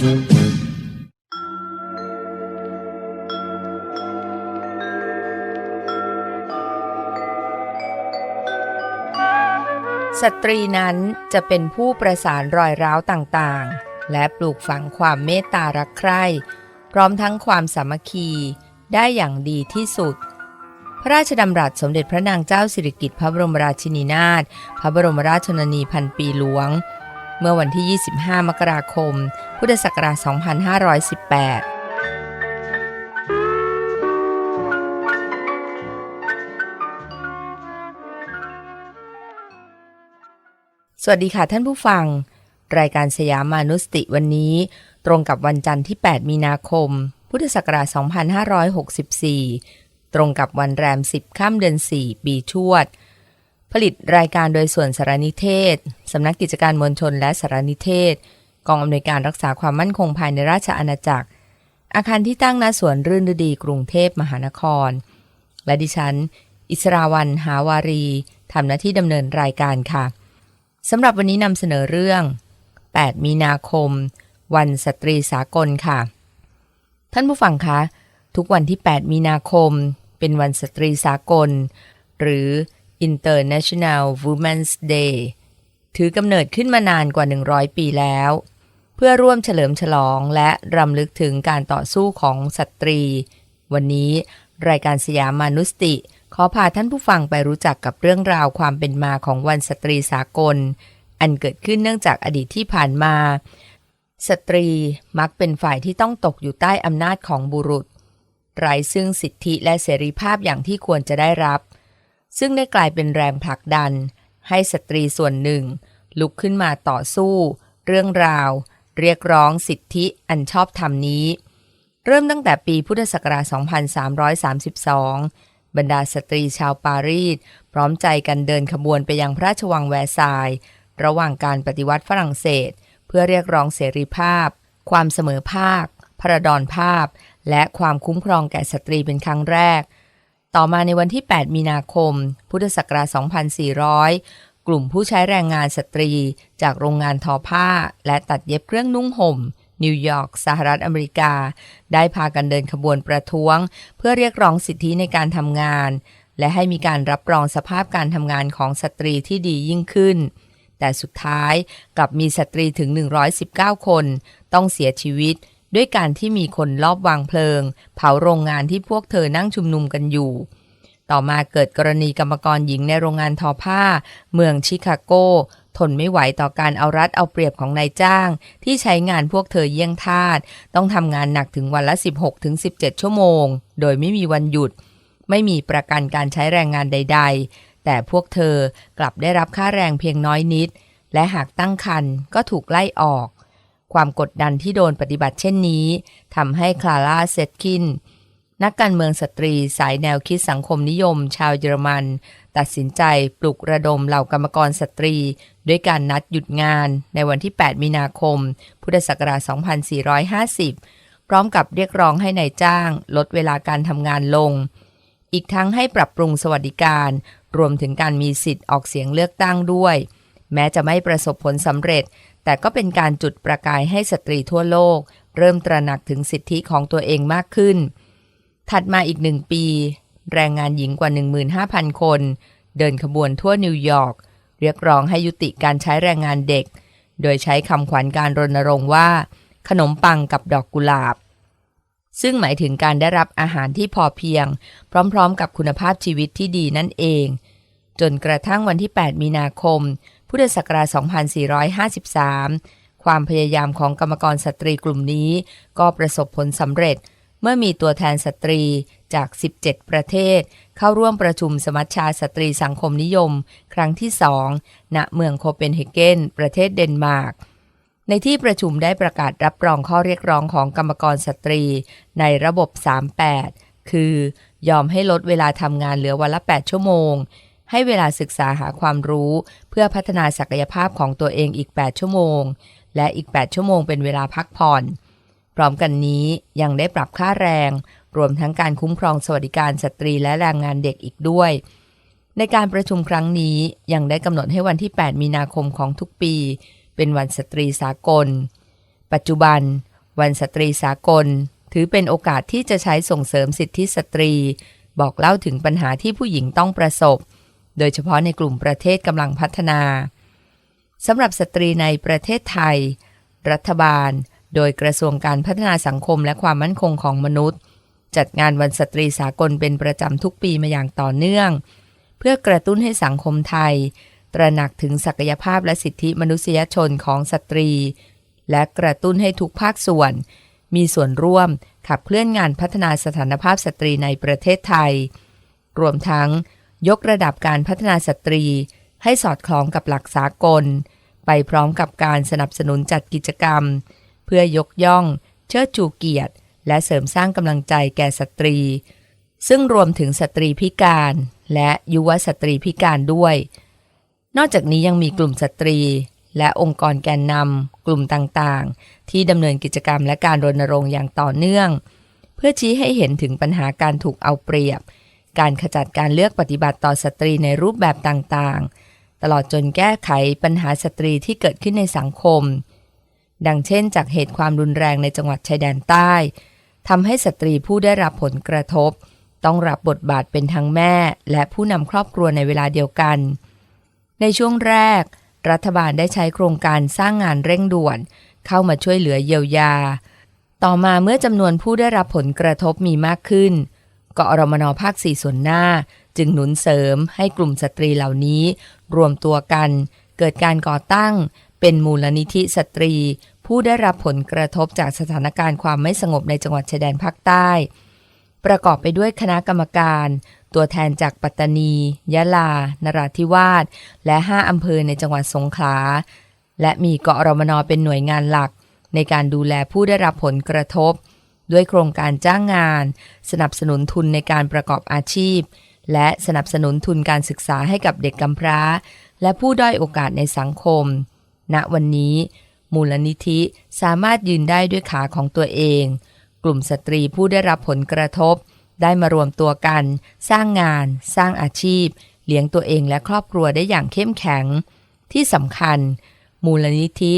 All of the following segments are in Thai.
สตรีนั้นจะเป็นผู้ประสานรอยร้าวต่างๆ และปลูกฝังความเมตตารักใคร่พร้อมทั้งความสามัคคีได้อย่างดีที่สุด พระราชดำรัสสมเด็จพระนางเจ้าสิริกิติ์พระบรมราชินีนาถพระบรมราชชนนีพันปีหลวง เมื่อวันที่ 25 มกราคม พุทธศักราช 2518สวัสดีค่ะท่านผู้ฟัง รายการสยามมานุสติวันนี้ ตรงกับวันจันทร์ที่ 8 มีนาคม พุทธศักราช 2564 ตรงกับวันแรม 10ค่ำเดือน 4 ปีชวด ผลิตรายการโดยส่วนสารนิเทศ สำนักกิจการมวลชนและสารนิเทศ กองอำนวยการรักษาความมั่นคงภายในราชอาณาจักร อาคารที่ตั้งณสวนรื่นฤดีกรุงเทพมหานคร และดิฉัน อิสราวันหาวารีทำหน้าที่ดำเนินรายการค่ะสำหรับวันนี้นำเสนอเรื่อง 8 มีนาคม วันสตรีสากลค่ะ ท่านผู้ฟังคะ ทุกวันที่ 8 มีนาคม เป็นวันสตรีสากล หรือ International Women's Day ถือกำเนิดขึ้นมานานกว่า 100 ปีแล้ว เพื่อร่วมเฉลิมฉลองและรำลึกถึงการต่อสู้ของสตรี วันนี้รายการสยามมานุสติ ขอพาท่านผู้ฟังไปรู้จักกับเรื่องราวความเป็นมาของวันสตรีสากล อันเกิดขึ้นเนื่องจากอดีตที่ผ่านมา สตรีมักเป็นฝ่ายที่ต้องตกอยู่ใต้อำนาจของบุรุษไร้ซึ่งสิทธิและเสรีภาพอย่างที่ควรจะได้รับ ซึ่งได้กลายเป็นแรงผลักดัน ให้สตรีส่วนหนึ่ง ลุกขึ้นมาต่อสู้ เรื่องราว เรียกร้องสิทธิอันชอบธรรมนี้ เริ่มตั้งแต่ปีพุทธศักราช 2332 บรรดาสตรีชาวปารีสพร้อมใจกันเดินขบวนไปยังพระราชวังแวร์ซายน์ระหว่างการปฏิวัติฝรั่งเศส เพื่อเรียกร้องเสรีภาพ ความเสมอภาคพระดอนภาพ และความคุ้มครองแก่สตรีเป็นครั้งแรก ต่อมาในวันที่ 8 มีนาคม พุทธศักราช 2400 กลุ่มผู้ใช้แรงงานสตรี จากโรงงานทอผ้า และตัดเย็บเครื่องนุ่งห่ม นิวยอร์ก สหรัฐอเมริกา ได้พากันเดินขบวนประท้วง เพื่อเรียกร้องสิทธิในการทำงาน และให้มีการรับรองสภาพการทำงานของสตรีที่ดียิ่งขึ้น แต่สุดท้ายกลับมีสตรีถึง 119 คน ต้องเสียชีวิต ด้วยการที่มีคนลอบวางเพลิง เผาโรงงานที่พวกเธอนั่งชุมนุมกันอยู่ ต่อมาเกิดกรณีกรรมกรหญิงในโรงงานทอผ้า เมืองชิคาโก ทนไม่ไหวต่อการเอารัดเอาเปรียบของนายจ้าง ที่ใช้งานพวกเธอเยี่ยงทาสต้องทำงานหนักถึงวันละ 16-17 ชั่วโมง โดยไม่มีวันหยุด ไม่มีประกันการใช้แรงงานใด ๆ แต่พวกเธอกลับได้รับค่าแรงเพียงน้อยนิด และหากตั้งครรภ์ก็ถูกไล่ออก ความกดดันที่โดนปฏิบัติเช่นนี้ทำให้คลาร่าเซตคิน นักการเมืองสตรีสายแนวคิดสังคมนิยม ชาวเยอรมัน ตัดสินใจปลุกระดมเหล่ากรรมกรสตรี ด้วยการนัดหยุดงานในวันที่ 8 มีนาคม พุทธศักราช 2450 พร้อมกับเรียกร้องให้ในายจ้าง ลดเวลาการทำงานลง อีกทั้งให้ปรับปรุงสวัสดิการ รวมถึงการมีสิทธิ์ออกเสียงเลือกตั้งด้วยแม้จะไม่ประสบผลสำเร็จ แต่ก็เป็นการจุดประกายให้สตรีทั่วโลก เริ่มตระหนักถึงสิทธิของตัวเองมากขึ้น ถัดมาอีกหนึ่งปี แรงงานหญิงกว่า 15,000 คน เดินขบวนทั่วนิวยอร์กเรียกร้องให้ยุติการใช้แรงงานเด็ก โดยใช้คำขวัญการรณรงค์ว่า ขนมปังกับดอกกุหลาบ ซึ่งหมายถึงการได้รับอาหารที่พอเพียง พร้อมๆ กับคุณภาพชีวิตที่ดีนั่นเอง จนกระทั่งวันที่ 8 มีนาคม พุทธศักราช 2453 ความพยายามของกรรมกรสตรีกลุ่มนี้ ก็ประสบผลสำเร็จ เมื่อมีตัวแทนสตรีจาก 17 ประเทศ เข้าร่วมประชุมสมัชชาสตรีสังคมนิยม ครั้งที่สองณเมืองโคเปนเฮเกน ประเทศเดนมาร์กในที่ประชุมได้ประกาศรับรองข้อเรียกร้องของกรรมกรสตรี ในระบบ 38 คือ ยอมให้ลดเวลาทำงานเหลือวันละ 8 ชั่วโมง ให้เวลาศึกษาหาความรู้เพื่อพัฒนาศักยภาพของตัวเองอีก 8 ชั่วโมง และอีก 8 ชั่วโมงเป็นเวลาพักผ่อน พร้อมกันนี้ยังได้ปรับค่าแรง รวมทั้งการคุ้มครองสวัสดิการสตรีและแรงงานเด็กอีกด้วย ในการประชุมครั้งนี้ยังได้กำหนดให้วันที่ 8 มีนาคมของทุกปี เป็นวันสตรีสากล ปัจจุบัน วันสตรีสากล ถือเป็นโอกาสที่จะใช้ส่งเสริมสิทธิสตรี บอกเล่าถึงปัญหาที่ผู้หญิงต้องประสบ โดยเฉพาะในกลุ่มประเทศกำลังพัฒนาสำหรับสตรีในประเทศไทย รัฐบาล โดยกระทรวงการพัฒนาสังคมและความมั่นคงของมนุษย์ จัดงานวันสตรีสากลเป็นประจำทุกปีมาอย่างต่อเนื่อง เพื่อกระตุ้นให้สังคมไทย ตระหนักถึงศักยภาพและสิทธิมนุษยชนของสตรี และกระตุ้นให้ทุกภาคส่วน มีส่วนร่วมขับเคลื่อนงานพัฒนาสถานภาพสตรีในประเทศไทย รวมทั้ง ยกระดับการพัฒนาสตรี ให้สอดคล้องกับหลักสากล ไปพร้อมกับการสนับสนุนจัดกิจกรรม เพื่อยกย่อง เชิดชูเกียรติ และเสริมสร้างกำลังใจแก่สตรี ซึ่งรวมถึงสตรีพิการ และยุวสตรีพิการด้วย นอกจากนี้ยังมีกลุ่มสตรีและองค์กรแกนนำกลุ่มต่างๆ ที่ดำเนินกิจกรรมและการรณรงค์อย่างต่อเนื่อง เพื่อชี้ให้เห็นถึงปัญหาการถูกเอาเปรียบ การขจัดการเลือกปฏิบัติต่อสตรีในรูปแบบต่างๆ ตลอดจนแก้ไขปัญหาสตรีที่เกิดขึ้นในสังคม ดังเช่น จากเหตุความรุนแรงในจังหวัดชายแดนใต้ทำให้สตรีผู้ได้รับผลกระทบ ต้องรับบทบาทเป็นทั้งแม่ และผู้นำครอบครัวในเวลาเดียวกัน ในช่วงแรก รัฐบาลได้ใช้โครงการสร้างงานเร่งด่วน เข้ามาช่วยเหลือเยียวยา ต่อมาเมื่อจำนวนผู้ได้รับผลกระทบมีมากขึ้น กอรมนภาคสี่ส่วนหน้า จึงหนุนเสริมให้กลุ่มสตรีเหล่านี้ รวมตัวกัน เกิดการก่อตั้ง เป็นมูลนิธิสตรี ผู้ได้รับผลกระทบจากสถานการณ์ความไม่สงบในจังหวัดชายแดนภาคใต้ ประกอบไปด้วยคณะกรรมการ ตัวแทนจากปัตตานี ยะลา นราธิวาส และ 5 อำเภอในจังหวัดสงขลา และมีกอรมนเป็นหน่วยงานหลัก ในการดูแลผู้ได้รับผลกระทบ ด้วยโครงการจ้างงาน สนับสนุนทุนในการประกอบอาชีพ และสนับสนุนทุนการศึกษาให้กับเด็กกำพร้า และผู้ด้อยโอกาสในสังคม ณวันนี้ มูลนิธิสามารถยืนได้ด้วยขาของตัวเอง กลุ่มสตรีผู้ได้รับผลกระทบ ได้มารวมตัวกัน สร้างงาน สร้างอาชีพ เลี้ยงตัวเองและครอบครัวได้อย่างเข้มแข็ง ที่สำคัญ มูลนิธิ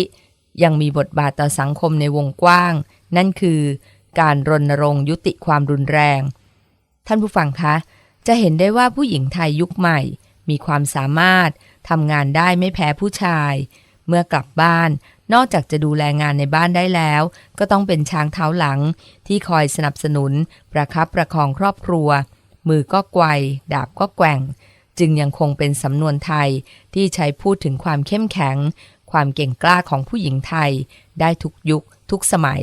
ยังมีบทบาทต่อสังคมในวงกว้าง นั่นคือ การรณรงค์ยุติความรุนแรง ท่านผู้ฟังคะ จะเห็นได้ว่าผู้หญิงไทยยุคใหม่ มีความสามารถทำงานได้ไม่แพ้ผู้ชาย เมื่อกลับบ้านนอกจากจะดูแลงานในบ้านได้แล้ว ก็ต้องเป็นช้างเท้าหลัง ที่คอยสนับสนุน ประคับประคองครอบครัว มือก็ไกวดาบก็แกว่ง จึงยังคงเป็นสำนวนไทยที่ใช้พูดถึงความเข้มแข็ง ความเก่งกล้าของผู้หญิงไทย ได้ทุกยุคทุกสมัย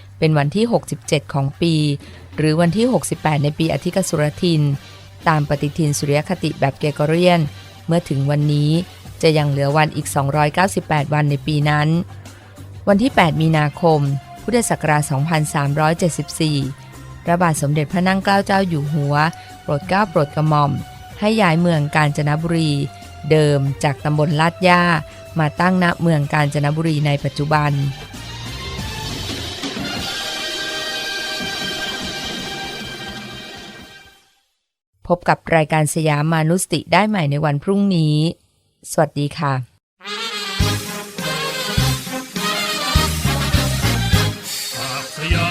เป็นวันที่ 67 ของปี หรือวันที่ 68 ในปีอธิกสุรทิน ตามปฏิทินสุริยคติแบบเกรกเรียน เมื่อถึงวันนี้จะยังเหลือวันอีก 298 วันในปีนั้น วันที่ 8 มีนาคม พุทธศักราช 2374 พระบาทสมเด็จพระนั่งเกล้าเจ้าอยู่หัว โปรดเกล้าโปรดกระหม่อม ให้ย้ายเมืองกาญจนบุรี เดิมจากตำบลลาดย่า มาตั้งณเมืองกาญจนบุรีในปัจจุบัน พบกับรายการสยามมานุสติได้ใหม่ในวันพรุ่งนี้ สวัสดีค่ะสยาม